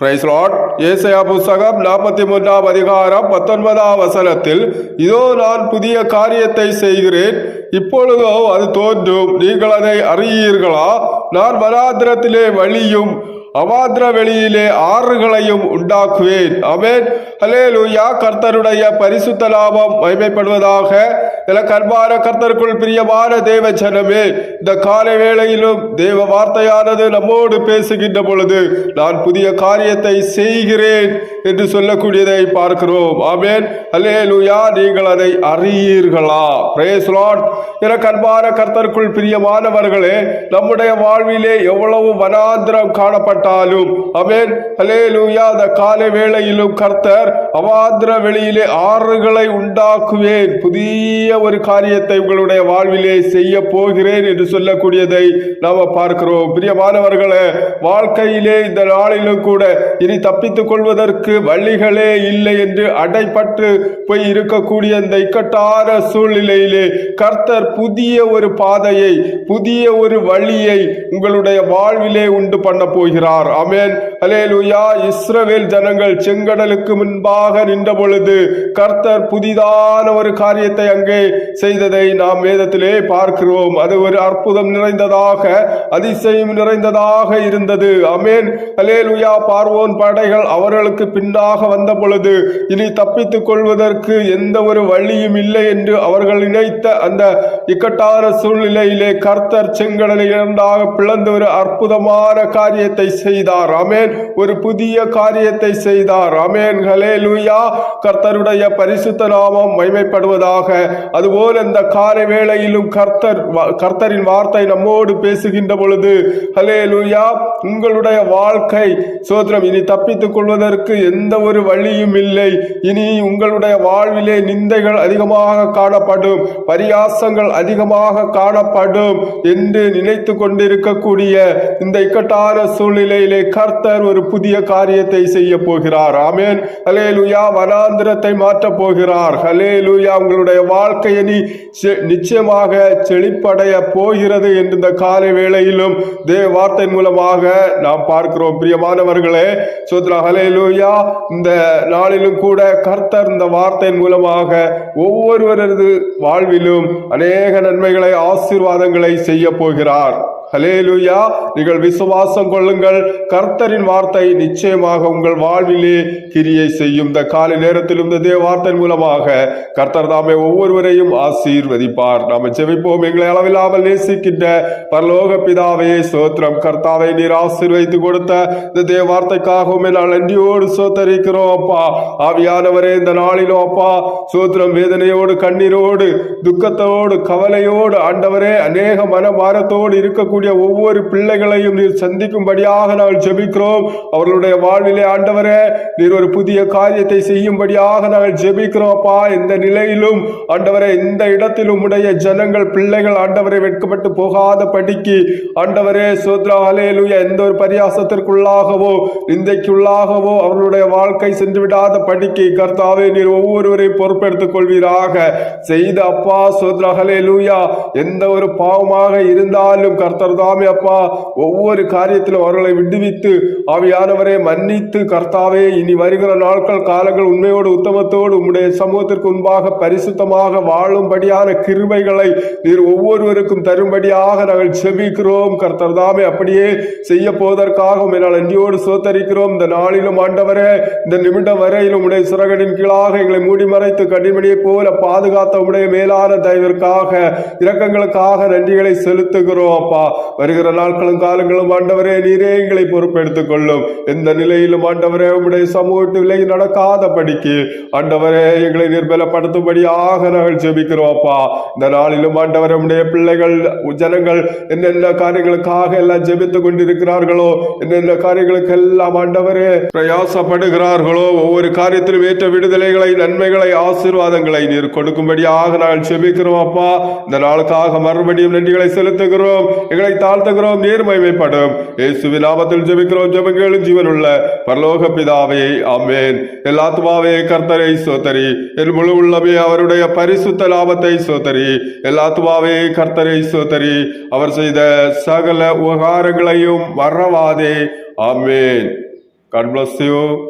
கிரைஸ்லாட் ஏசையா புஸ்தகம் நாற்பத்தி மூன்றாம் அதிகாரம் பத்தொன்பதாம் வசனத்தில் இதோ நான் புதிய காரியத்தை செய்கிறேன். இப்பொழுதோ அது தோன்றும். நீங்கள் அதை அறியீர்களா? நான் வனாந்திரத்திலே வழியும் அவாந்திர வெளியிலே ஆறுகளையும் உண்டாக்குவேன். அமேன் ஹலேலூயா கர்த்தருடைய பரிசுத்த லாபம் மைமைப்படுவதாக எனக்கு அன்பான கர்த்தருக்குள் பிரியமான தேவ ஜனமே இந்த காலை வேளையிலும் தேவ வார்த்தையானது நம்மோடு பேசுகின்ற பொழுது நான் புதிய காரியத்தை செய்கிறேன் என்று சொல்லக்கூடியதை பார்க்கிறோம். ஆமேன். ஹலேலூயா நீங்கள் அதை அறியீர்களா? பிரேஸ் லார்ட் எனக்கு அன்பான கர்த்தருக்குள் பிரியமானவர்களே நம்முடைய வாழ்விலே எவ்வளவு வனாந்திரம் காணப்பட்டாலும் அமேன் ஹலேலூயா அந்த காலை வேளையிலும் கர்த்தர் அவாந்திர வெளியிலே ஆறுகளை உண்டாக்குவேன். புதிய ஒரு காரியத்தை உங்களுடைய வாழ்விலே செய்ய போகிறேன் என்று சொல்லக்கூடியதை நாம் பார்க்கிறோம். பிரியமானவர்களே வாழ்க்கையிலே இந்த நாளிலும் கூட இனி தப்பித்துக் கொள்வதற்கு வழிகளே இல்லை என்று அடைப்பட்டு போய் இருக்கக்கூடிய இந்த இக்கட்டான சூழ்நிலையிலே கர்த்தர் புதிய ஒரு பாதையை புதிய ஒரு வழியை உங்களுடைய வாழ்விலே உண்டு பண்ண போகிறார். ஆமென். அலேலுயா இஸ்ரவேல் ஜனங்கள் செங்கடலுக்கு முன்பாக நின்ற பொழுது கர்த்தர் புதிதான ஒரு காரியத்தை அங்கே செய்ததை நாம் வேதத்திலே பார்க்கிறோம். அது ஒரு அற்புதம் நிறைந்ததாக அதிசயம் நிறைந்ததாக இருந்தது. அமேன் அலேலுயா பார்வோன் படைகள் அவர்களுக்கு பின்னாக வந்த பொழுது இனி தப்பித்துக் கொள்வதற்கு எந்த ஒரு வழியும் இல்லை என்று அவர்கள் நினைத்த அந்த இக்கட்டான சூழ்நிலையிலே கர்த்தர் செங்கடலை இரண்டாக பிளந்து ஒரு அற்புதமான காரியத்தை செய்தார். அமேன் ஒரு புதிய காரியத்தை செய்தார். அமேன் ஹலேலூயா கர்த்தருடைய பரிசுத்த நாமம் மைமைப்படுவதாக அதுபோல் இந்த காலை வேளையிலும் கர்த்தர் கர்த்தரின் வார்த்தை நம்மோடு பேசுகின்ற பொழுது ஹலேலூயா உங்களுடைய வாழ்க்கை சோதரம் இனி தப்பித்துக் கொள்வதற்கு எந்த ஒரு வழியும் இல்லை. இனி உங்களுடைய வாழ்விலே நிந்தைகள் அதிகமாக காணப்படும் பரியாசங்கள் அதிகமாக காணப்படும் என்று நினைத்து கொண்டிருக்கக்கூடிய இந்த இக்கட்டான சூழ்நிலையிலே கர்த்தர் ஒரு புதிய காரியத்தை செய்ய போகிறார். ஆமேன். ஹலேலுயா வனாந்திரத்தை மாற்றப் போகிறார். ஹலேலுயா உங்களுடைய வாழ்க்கையை நீ நிச்சயமாக செழிப்படைய போகிறது என்று இந்த காலை வேளையிலும் தேவ வார்த்தை மூலமாக நாம் பார்க்கிறோம். பிரியமானவர்களே சோத்ரா ஹலேலுயா இந்த நாளிலும் கூட கர்த்தர் இந்த வார்த்தையின் மூலமாக ஒவ்வொருவரது வாழ்விலும் அநேக நன்மைகளை ஆசீர்வாதங்களை செய்ய போகிறார். ஹலேலுயா நீங்கள் விசுவாசம் கொள்ளுங்கள். கர்த்தரின் வார்த்தை நிச்சயமாக உங்கள் வாழ்விலே கிரியை செய்யும். இந்த காலை நேரத்திலும் இந்த தேவ வார்த்தை மூலமாக கர்த்தர் தாமே ஒவ்வொருவரையும் ஆசீர்வதிப்பார். நாம் ஜெபிப்போம். எங்களை அளவில்லாமல் நேசிக்கின்ற பரலோக பிதாவே சோத்திரம் கர்த்தாவை நீர் ஆசீர்வதித்து கொடுத்த இந்த தேவ வார்த்தைக்காகவும் நான் நன்றியோடு சோத்தரிக்கிறோம் அப்பா ஆவியானவரே இந்த நாளிலும் அப்பா சோத்திரம் வேதனையோடு கண்ணீரோடு துக்கத்தோடு கவலையோடு ஆண்டவரே அநேக மனபாரத்தோடு இருக்கக்கூடிய இருக்கக்கூடிய ஒவ்வொரு பிள்ளைகளையும் நீர் சந்திக்கும்படியாக நாங்கள் ஜெபிக்கிறோம். அவர்களுடைய வாழ்விலே ஆண்டவரே நீர் ஒரு புதிய காரியத்தை செய்யும்படியாக நாங்கள் ஜெபிக்கிறோம் அப்பா. இந்த நிலையிலும் ஆண்டவரே இந்த இடத்திலும் உடைய ஜனங்கள் பிள்ளைகள் ஆண்டவரை வெட்கப்பட்டு போகாத படிக்கு ஆண்டவரே சோத்ரா அலேலுயா எந்த ஒரு பரியாசத்திற்குள்ளாகவோ நிந்தைக்குள்ளாகவோ அவர்களுடைய வாழ்க்கை சென்று விடாத படிக்கு கர்த்தாவே நீர் ஒவ்வொருவரையும் பொறுப்பெடுத்துக் கொள்வீராக. செய்த அப்பா சோத்ரா ஹலேலூயா எந்த ஒரு பாவமாக இருந்தாலும் கர்த்தர் தாமே அப்பா. ஒவ்வொரு காரியத்திலும் அவர்களை விடுவித்து ஆவியானவரை மன்னித்து கர்த்தாவே இனி வருகிற நாட்கள் காலங்கள் உண்மையோடு உத்தமத்தோடு உம்முடைய சமூகத்திற்கு முன்பாக பரிசுத்தமாக வாழும்படியான கிருமைகளை நீர் ஒவ்வொருவருக்கும் தரும்படியாக நாங்கள் செபிக்கிறோம். கர்த்தர் தாமே அப்படியே செய்ய போவதற்காக என்னால் நன்றியோடு சோத்தரிக்கிறோம் இந்த நாளிலும் ஆண்டவரே இந்த நிமிடம் வரையிலும் உடைய சுரகனின் கீழாக எங்களை மூடி மறைத்து கடிமணியை போல பாதுகாத்த உடைய மேலான தயவிற்காக இரக்கங்களுக்காக நன்றிகளை செலுத்துகிறோம் அப்பா. வருகிற நாட்களும் காலங்களும் ஆண்டவரே நீரே எங்களை பொறுப்பெடுத்துக் கொள்ளும் எந்த நிலையிலும் ஆண்டவரே உம்முடைய சமூகத்து விலை நடக்காத படிக்கு ஆண்டவரே எங்களை நிர்பலப்படுத்தும்படியாக நாங்கள் ஜெபிக்கிறோம் அப்பா. இந்த நாளிலும் ஆண்டவரே உடைய பிள்ளைகள் ஜனங்கள் என்னென்ன காரியங்களுக்காக எல்லாம் ஜெபித்துக் கொண்டிருக்கிறார்களோ என்னென்ன காரியங்களுக்கு எல்லாம் ஆண்டவரே பிரயாசப்படுகிறார்களோ ஒவ்வொரு காரியத்திலும் ஏற்ற விடுதலைகளை நன்மைகளை ஆசீர்வாதங்களை நீர் கொடுக்கும்படியாக நாங்கள் ஜெபிக்கிறோம் அப்பா. இந்த நாளுக்காக மறுபடியும் நன்றிகளை செலுத்துகிறோம். எங்களை தாழ்த்துகிறோம் நேர்மைமைப்படும் இயேசுவின் நாமத்தில் ஜெபிக்கிறோம் ஜெபங்களும் ஜீவனுள்ள பரலோக பிதாவே ஆமென். எல்லாத்துமாவே கர்த்தரை சோதரி. என் முழு உள்ளமே அவருடைய பரிசுத்த லாபத்தை சோத்தரி எல்லாத்துமாவே கர்த்தரை சோதரி. அவர் செய்த சகல உபகாரங்களையும் மறவாதே. ஆமென். God bless you